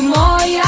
моя.